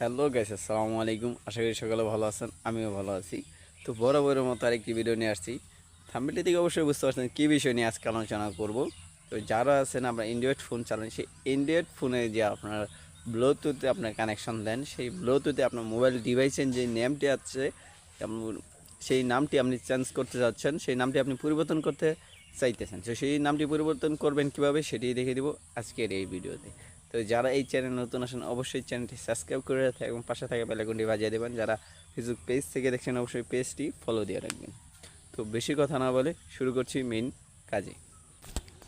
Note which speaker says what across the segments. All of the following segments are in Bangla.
Speaker 1: হ্যালো গাইস আসসালামু আলাইকুম। আশা করি সকালে ভালো আছেন, আমিও ভালো আছি। তো বরাবরের মতো আরেকটি ভিডিও নিয়ে আসছি। থাম্বেলটি থেকে অবশ্যই বুঝতে পারছেন কী বিষয় নিয়ে আজকে আলোচনা করব। তো যারা আছেন আমরা অ্যান্ড্রয়েড ফোন চালান, সেই অ্যান্ড্রয়েড ফোনে যে আপনার ব্লুটুথে আপনার কানেকশন দেন, সেই ব্লুটুথে আপনার মোবাইল ডিভাইসের যে নেমটি আছে সেই নামটি আপনি চেঞ্জ করতে যাচ্ছেন, সেই নামটি আপনি পরিবর্তন করতে চাইতেছেন। তো সেই নামটি পরিবর্তন করবেন কীভাবে সেটি দেখে দিব আজকের এই ভিডিওতে তো যারা এই চ্যানেল নতুন আসেন, অবশ্যই চ্যানেলটি সাবস্ক্রাইব করে রাখতে এবং পাশে থাকা বেলাগুনটি বাজিয়ে দেবেন। যারা ফেসবুক পেজ থেকে দেখছেন, অবশ্যই পেজটি ফলো দিয়ে রাখবেন। তো বেশি কথা না বলে শুরু করছি মেন কাজে।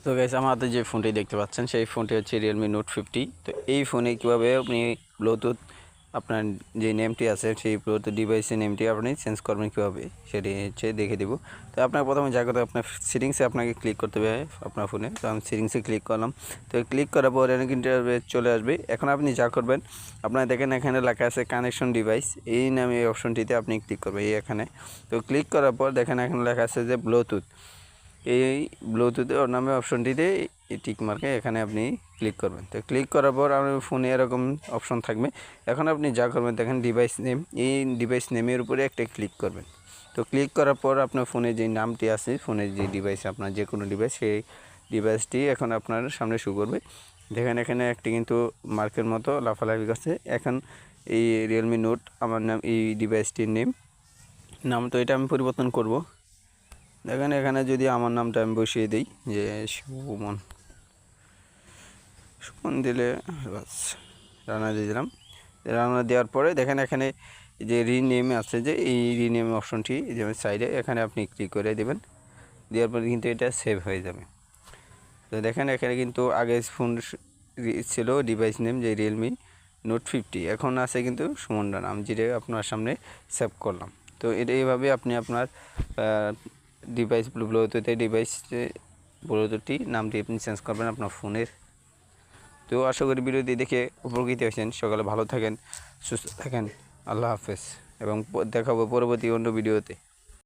Speaker 1: তো গাইস আমাদের যে ফোনটি দেখতে পাচ্ছেন, সেই ফোনটি হচ্ছে রিয়েলমি নোট ফিফটি তো এই ফোনে কীভাবে আপনি ব্লুটুথ আপনার যে নেমটি আছে, সেই ব্লুটুথ ডিভাইসের নেমটি আপনি চেঞ্জ করবেন কীভাবে, সেটি হচ্ছে দেখে দেবো। তো আপনার প্রথমে যা করতে আপনার সেটিংসে আপনাকে ক্লিক করতে হবে আপনার ফোনে তো আমি সেটিংসে ক্লিক করলাম। তো ক্লিক করার পর এখানে কিন্তু চলে আসবে। এখন আপনি যা করবেন, আপনার দেখেন এখানে লেখা আছে কানেকশন ডিভাইস এই নামে এই অপশনটিতে আপনি ক্লিক করবেন, এই এখানে। তো ক্লিক করার পর দেখেন এখানে লেখা আছে যে ব্লুটুথ এই ব্লুটুথ ওর নামে অপশনটিতে এই টিক মার্কে এখানে আপনি ক্লিক করবেন। তো ক্লিক করার পর আপনার ফোনে এরকম অপশন থাকবে। এখন আপনি যা করবেন, দেখেন ডিভাইস নেম এই ডিভাইস নেমের উপরে একটা ক্লিক করবেন। তো ক্লিক করার পর আপনার ফোনে যে নামটি আছে ফোনের যে ডিভাইস আপনার যে কোনো ডিভাইস সেই ডিভাইসটি এখন আপনার সামনে শু করবে। দেখেন এখানে একটি কিন্তু মার্কের মতো লাফালাফি করছে। এখন এই রিয়েলমি নোট আমার নাম, এই ডিভাইসটির নেম নাম তো এটা আমি পরিবর্তন করব। দেখেন এখানে যদি আমার নামটা আমি বসিয়ে দিই, যে সুমন দিলে বাস, রান্না দিয়ে দিলাম। রান্না দেওয়ার পরে দেখেন এখানে যে রিনেম আছে যে, এই রিনেম অপশনটি যেমন সাইডে, এখানে আপনি ক্লিক করে দেবেন। দেওয়ার পরে কিন্তু এটা সেভ হয়ে যাবে। তো দেখেন এখানে কিন্তু আগে ফোন ছিল ডিভাইস নেম যে রিয়েলমি নোট ফিফটি এখন আছে কিন্তু সুমনটা নাম যেটা আপনার সামনে সেভ করলাম। তো এটা এইভাবে আপনি আপনার ডিভাইস ব্লুটুথে ডিভাইস ব্লুটুথটি নামটি আপনি চেঞ্জ করবেন আপনার ফোনের। তো আশা করি ভিডিওটি দেখে উপকৃত হয়েছেন। সকালে ভালো থাকেন, সুস্থ থাকেন। আল্লাহ হাফেজ। এবং দেখাবো পরবর্তী অন্য ভিডিওতে।